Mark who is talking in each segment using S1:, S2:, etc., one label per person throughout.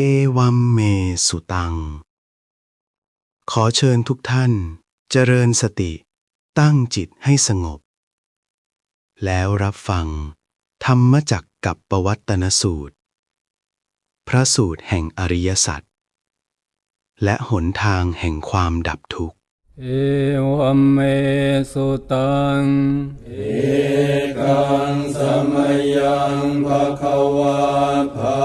S1: เอวัมเมสุตัง ขอเชิญทุกท่าน เจริญสติ ตั้งจิตให้สงบ แล้วรับฟัง ธรรมจักกับปวัตตนสูตร พระสูตรแห่งอริยสัจและหนทางแห่งความดับทุกข์
S2: เอวัมเมสุตัง เอกังสมยังภะคะวาภา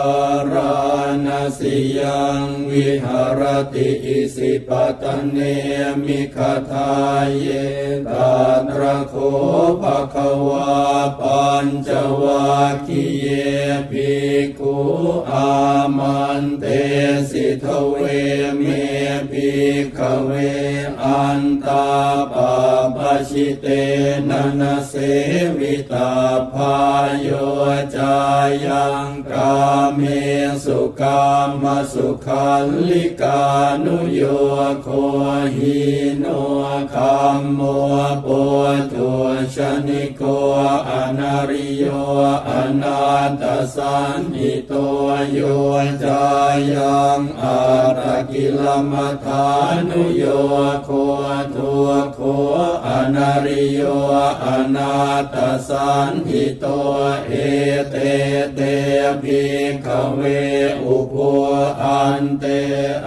S2: ราณสิยังวิหารติอิสิปตเนมิคทาเยตาตระโคภะคะวาปัญจวัคคีเยภิกขุอามันเตสิทเวเมภิกขเวอันตาปาปชิเตนะนะเสวิตาพายโยจายังกาเมสุกามสุขันลิกานุโยโคหิโนคัมโมปุถุชนิโกอนาริ โยอนาตสันหิโตโยจายังอาตกิลมัฐานุโยโคทุโคอนาริโยอนาตสันหิโตเอเตเตภิกขเวอุปอันเต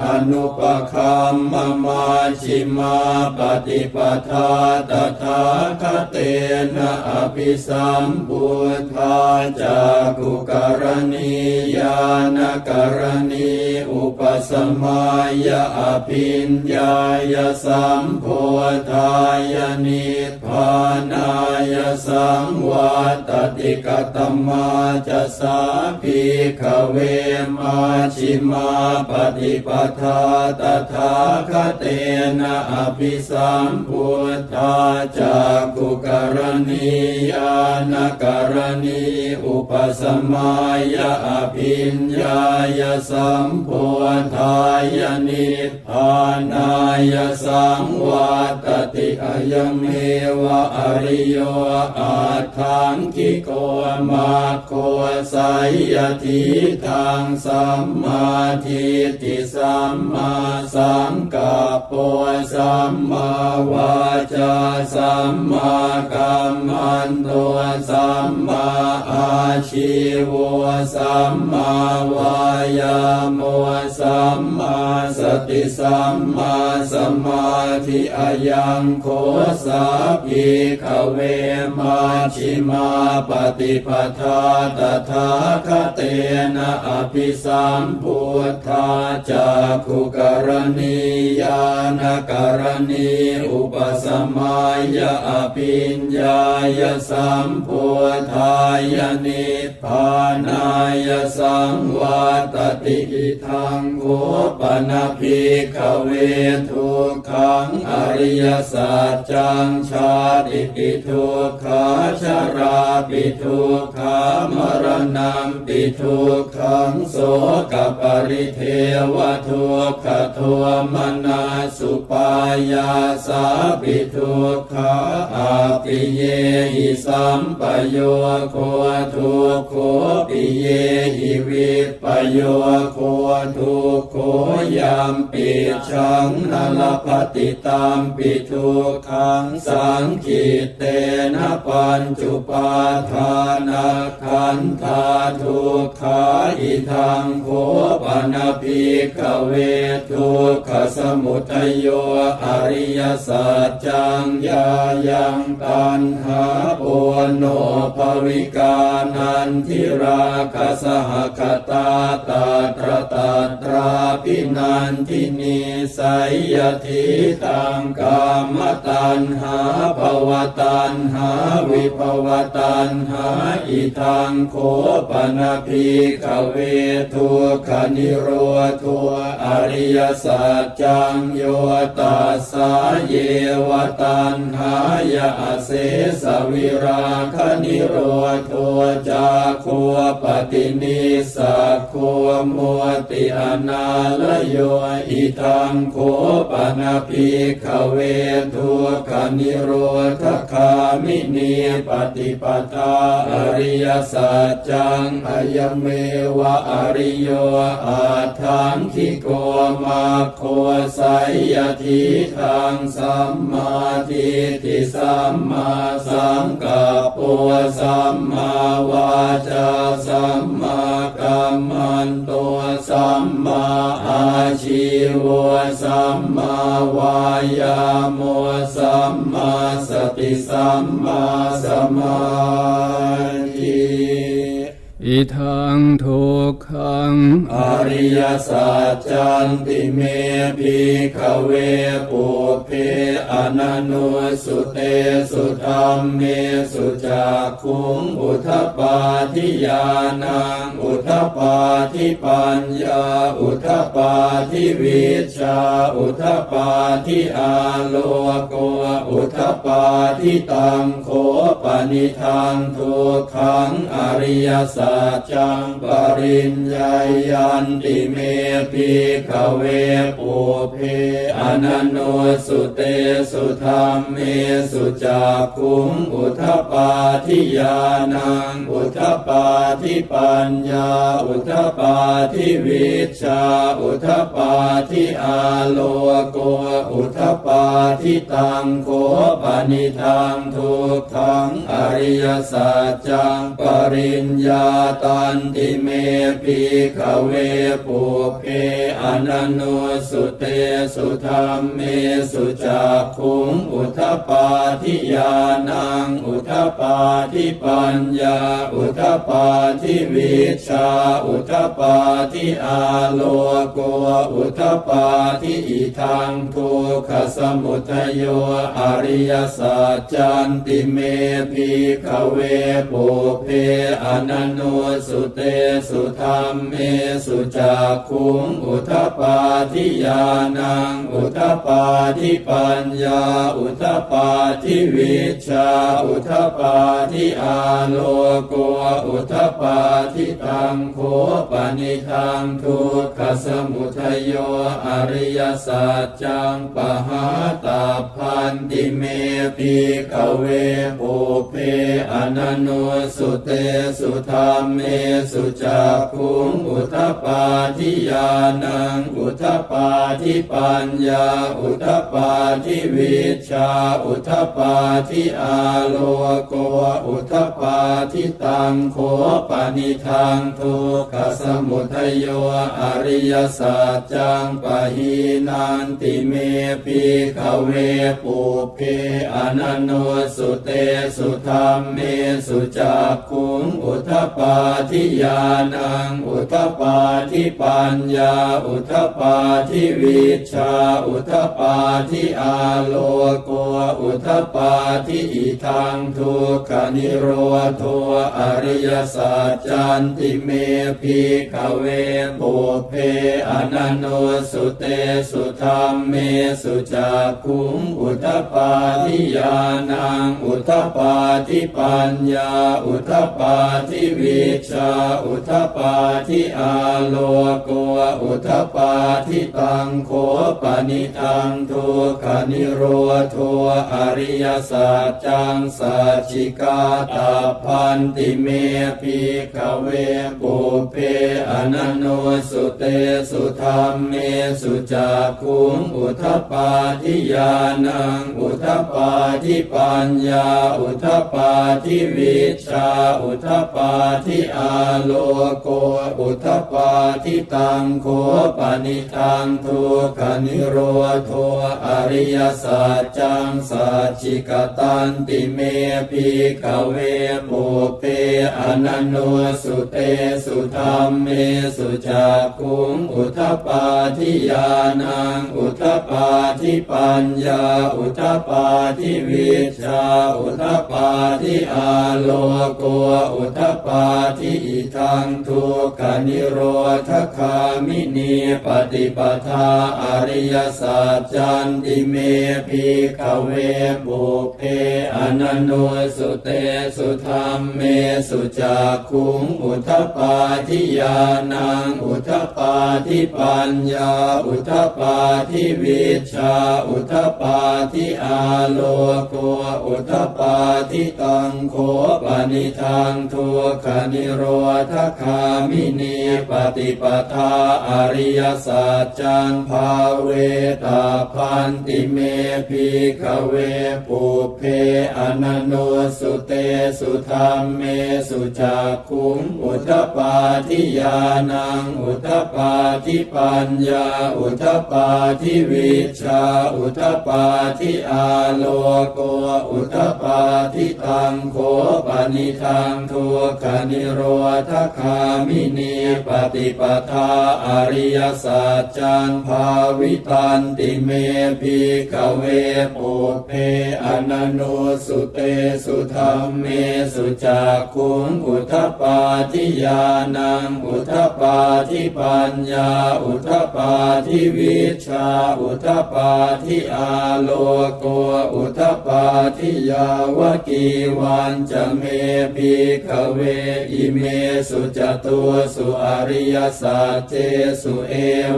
S2: อนุปคัมมมาชิมาปฏิปทาตถาคเตนะอภิสัมพุทธาจากุกรณียานกรณีอุปสมัยอภิญญายสัมโพธายนิพานายสังวัตติกตมาจะสาภิกเวมาชิมาปฏิปทาตถาคเตนะอภิสัมพุทธาจากกุกรณียานกรณีอุปสมัยอภิญญายสัมโพธายนิพานายสังวัตติอยังเมวะอริโยอาทังกิโกมาโคไสยทิทางสัมมาทิฏฐิสัมมาสังกัปปะสัมมาวาจาสัมมากัมมันโตสัมมาอาชีวสัมมาวายาโมสัมมาสติสัมมาสมาธิอายังโคสาภิกเวมาชิมาปฏิปทาตถาคเตนะอภิสัมพุทธาจากขุกรณียานกรณีอุปสมัยอภิญญายสัมพุทธายนิพานายสังวัตติอิทังโคปนะภิกเวทุกขังอริยสัจจังชาติปิทุกขาชราปิทุกขามรณะปิทุกขังโสกปริเทวทุกขโทมนาสุปายาสาปิทุกขาอาปิเยหิสัมปโยโคทุกโคปิเยหิวิปปโยโคทุกโคยามปิชังนลปฏิตามปิทุกขังสังขิเตนะปัญจุปาทานาขันธาทุกขาอิทังโคปนะภิกขเวทุกขสมุทัยโยอริยสัจจังยายังตันหาปุโนภวิกานันทิราคสหคตาตาตรตาตราปินันทินิสัยยทิตังกามตันหาภวตันหาวิภวตันหาอิทังโคปนะภิกเวทุกขนิโรธัวอริยสัจจังโยตัสสาเยวตันหายาเสสวิราคนิโรธัวจาโคปฏินิสักโคมัวติอนาลโยอิทังโคปนาภิกขเวทุกนิโรธคามินีปฏิปทาอริยสัจจังอยเมวะอริโยอาทังคิโกมาโคไสยทิทางสัมมาทิฏฐิสัมมาสังกัปปะสัมมาวาจาสัมมากัมมันโตสัมมาอาชีวะสัมมาวายาโมสัมมาสติสัมมาสมาธิ
S3: อิทังทุกขัง
S2: อริยสัจจันติเมภิกขเวปุเพอนันโนสุเตสุธรรมเมสุจักขุงอุทปาทิยานังอุทปาทิปัญญาอุทปาทิวิชาอุทปาทิอาโลโกอุทปปาทิตังโคปนิทังทุกขังอริยสัจจังปริญญายันติเมภิขเวปุเพอนันโนสุเตสุธรรมเมสุจักขุงอุทปาทิยานังอุทปาทิปัญญา อุทปาทิวิชา อุทปาทิอาโลโก อุทปปาทิตังโคปนิทังทุกขังอริยสัจจังปริญญาตันติเมภิขเวปุเพอนันโนสุเตสุธรรมเมสุจักขุงอุทปปาทิยานังอุทปปาทิปัญญา อุทปปาทิวิชา อุทปปาทิอาโลโกอุทปปาทิอิทังทุกขสมุทโยอริยสัจจันติเมภิขเวปุเพอนันโนสุเตสุธรรมเมสุจักขุงอุทปปาทิยานังอุทปปาทิปัญญา อุทปปาทิวิชา อุทปปาทิอาโลโกอุทปปาทิตังโคปนิทังทุกขสมุทโยอริยสัจจังปหาตาพันติเมภิกเวปุเพอนันโนสุเตสุธรรมเมสุจักุงอุทปปาทิยานังอุทปปาทิปัญญา อุทปปาทิวิชา อุทปปาทิอาโลโก อุทปปาทิตังโคปนิทังทุกขสมุทัยโยอริยสัจจังปะหีนันติเมภิขเวปุเพอนันโนสุเตสุธรรมเมสุจักุงอุทปาทิยานัง อุทปปาทิปัญญา อุทปปาทิวิชา อุทปปาทิอาโลโก อุทปปาทิอิทังทุกขนิโรโทอริยสัจจันติเมภิกเวปุเพอนันโนสุเตสุธรรมเมสุจักขุงอุทปปาทิยานัง อุทปปาทิปัญญา อุทปปาทิวิชชาอุทปาทิอาโลโกอุทปาทิตังโคปนิทังทุกนิโรโทอริยสัจจังสัจจิกาตาพันติเมภิกเวปุเพอนันโนสุเตสุธรรมเมสุจักขุงอุทปาทิยานังอุทปาทิปัญญา อุทปาทิวิชาอุทปาทิอาโลโกอุทปาทิตังโคปนิทังทุกนิโรโทอริยสัจจังสัจจิกตันติเมภิกเวปุเพอนันโนสุเตสุธรรมเมสุจักุงอุทปาทิยานังอุทปาทิปัญญาอุทปาทิวิชาอุทปาทิอาโลโกอุทปาธิอิทังทุกขนิโรธคามินีปฏิปทาอริยสัจจันติเมภิกขเวปุเพอนันโนสุเตสุธรรมเมสุจักขุงอุทปปาทิยานังอุทปปาทิปัญญาอุทปปาทิวิชชาอุทปปาทิอาโลโกอุทปปาทิตังโคปนิทังทุกขนิโรธคามินีปฏิปทาอริยสัจจังภาเวตาพันติเมภิกขเวปุเพอนันโนสุเตสุธรรมเมสุจักขุงอุทปปาทิยานังอุทปปาทิปัญญาอุทปปาทิวิชาอุทปปาทิอาโลโกอุทปปาทิตังโคปนิทังทุกขนิโรธคามินีปฏิปทาอริยสัจจังภาวิตันติเมภิกเวปุเพอนันโนสุเตสุธรรมเมสุจักขุงอุทปาทิยานังอุทปาทิปัญญาอุทปาทิวิชาอุทปาทิอาโลโกอุทปาทิยาวกีวันจะเมภิกเวอิเมสุจตุสุอริยสัจเจสุเอ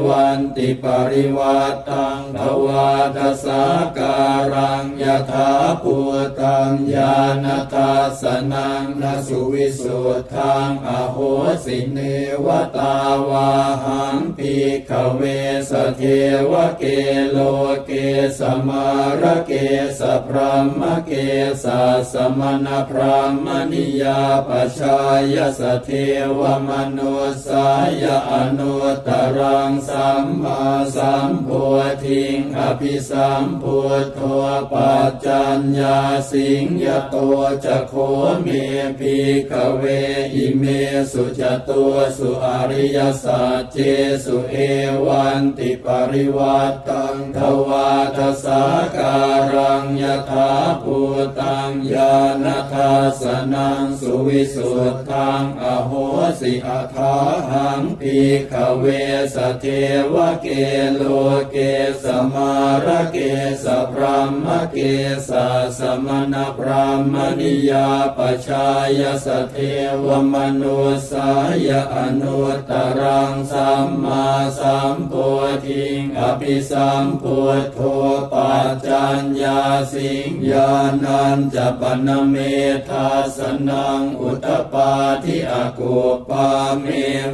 S2: วันติปริวัตังภวาทสาการังยถาภูตังญาณทัสนังนสุวิสุทธังอโหสิเนวตาวาหังภิกขเวสเทวเกโลเกสมารเกสพรหมเกสสมณพรหมนิยาปชายสเทวมนุสายอนุตรังสัมมาสัมโพธิงอภิสัมพุทโธปัจจัญญาสิงยโตจะโคเมภิกเวอิเมสุจตุสุอริยสัจเจสุเอวันติปริวัตตังทวาทสาการังยถาภูตังญาณทัสนังสุวิสุทธงอโหสิอาทาหังภิกขเวสเทวเกโลเกสมารเกสพรหมเกสสมณพรหมนิยาปชายสเทวมนุสายอนุตตรังสัมมาสัมโพธิงอภิสัมพุทโธปัจจัญญาสิงญานันจะปนเมธาสนังอุตตปาทิอากุปาเม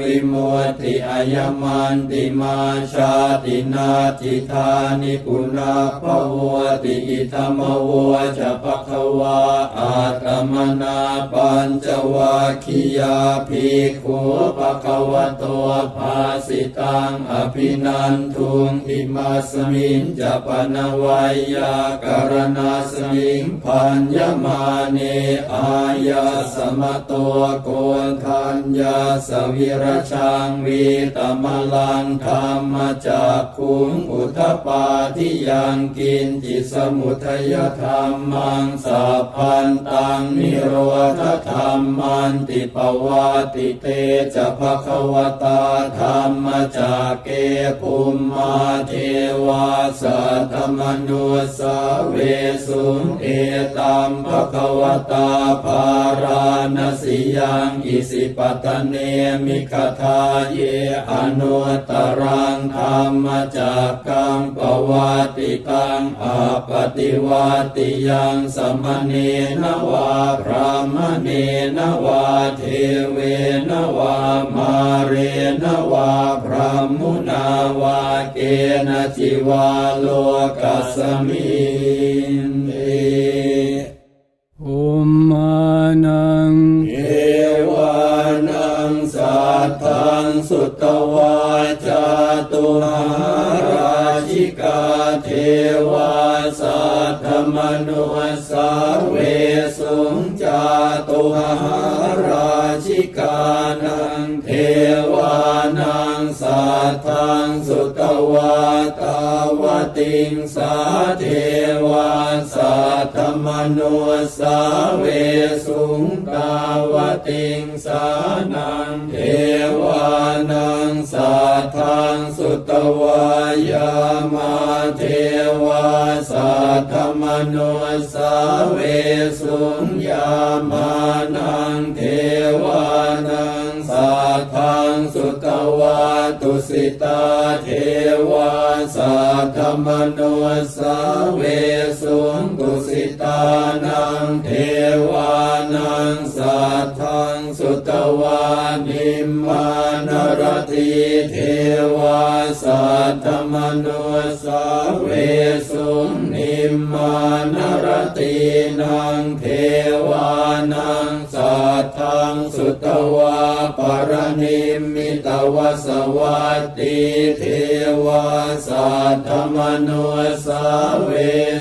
S2: วิมุติอายมันติมาชาตินาทิธานิปุนาภวติอิธรรมโวจะปะคะวาอาตมนาปัญจวัคคียาภิกขุปะคะวะโตภาสิตังอภินันทุงอิมาสมิงจะปนวัยยาการณาสมิงพันยมาเนอายาสมะโตโกนทัญญาสวิรชังวีตมลังธรรมจักขุงอุทปาทิยังกินจิสมุทยธรรมังสัพพันตังนิโรธธรรมันติปวาติเตจะภควตาธรรมจากเกภูมมาเทวาสัทมนุสเวสุงเอตัมภควตาภาราณสิยังอิสิปตเนมิคทาเยอนุตรังธรรมจากกังปวัติตังอาปฏิวัติยังสมเนนวาพระมเนนวาเทเวนวามาเรนวาพระมุนาวาเกณจิวาโลกัสมินเต
S3: ง
S2: สุตวาจาตุหาราชิกาเทวาสัทธมนุสาเวสุงจาตุหาราชิกานังเทวานังสัทธังสุตวาตาวติงสาเทวาสัทธมนุสาเวสุงตาวติงสานัง วานังสัทธังสุตวายามาเทวาสัตธมโนสาเวสุญญามานังเท ตุสิตาเทวาสัทธมโนสาเวสุงตุสิตานังเทวานังสัทธังสุตวานิมมานรติเทวาสัทธมโนสาเวสุงนิมมานรตินังเทวานัง สัทธังสุตวาปรณิมิตวสวัตติเทวาสัตธมโนสาเว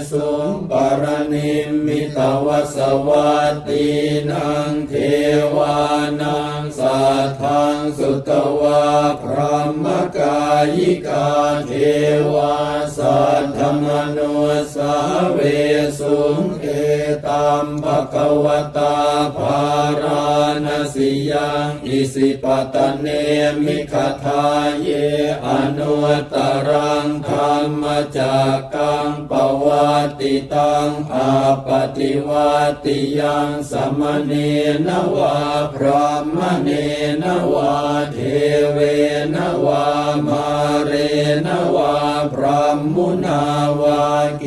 S2: สุปรณิมิตวสวัตตินังเทวานัง ทธังสุตวาพระมกายิกาเทวาสัทธมโนสาเวสุงเอตัมภะควตาภาราณสิยังอิสิปตเนมิขทาเยอนุตรังธรรมจักกังปวั ติตังอาปฏิวัติยังสมเนนวาพรหมเนนวาเทเวนวามาเรนวาพรหมุนาวาเก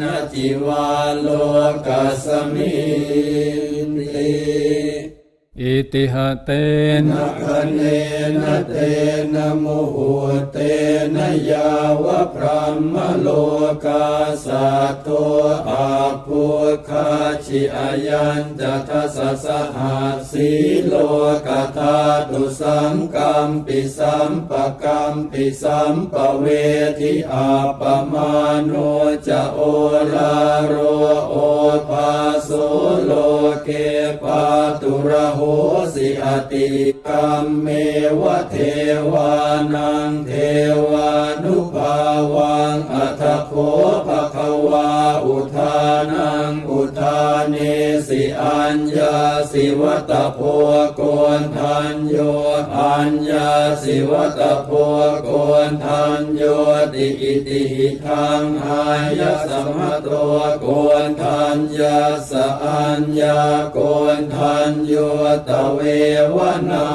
S2: ณจิวาโลกัสมินติ
S3: อิติหะเตนะ
S2: คะเนนะเตนะโมหเตนะยาวะพรหมโลกาสัตโตอาภูคาชิอายันจะทัสสะหัสสีโลกาธาตุสังกัมปิสัมปะกัมปิสัมปะเวทิอาปมาโนจะโอลาโรโอภาโสโลเก ปาตุระโหสิอติกรรมเมวะเทวานังเทวานุภาวังอัตโคภะคะวาอุทานังอุทาเน สิอัญญาสิวัตโพโกนทันโยอัญญาสิวัตโพโกนทันโยติอิติหิทังอายะสัมมโตโกนทันยาสะอัญญาโกนทันโยตเววนา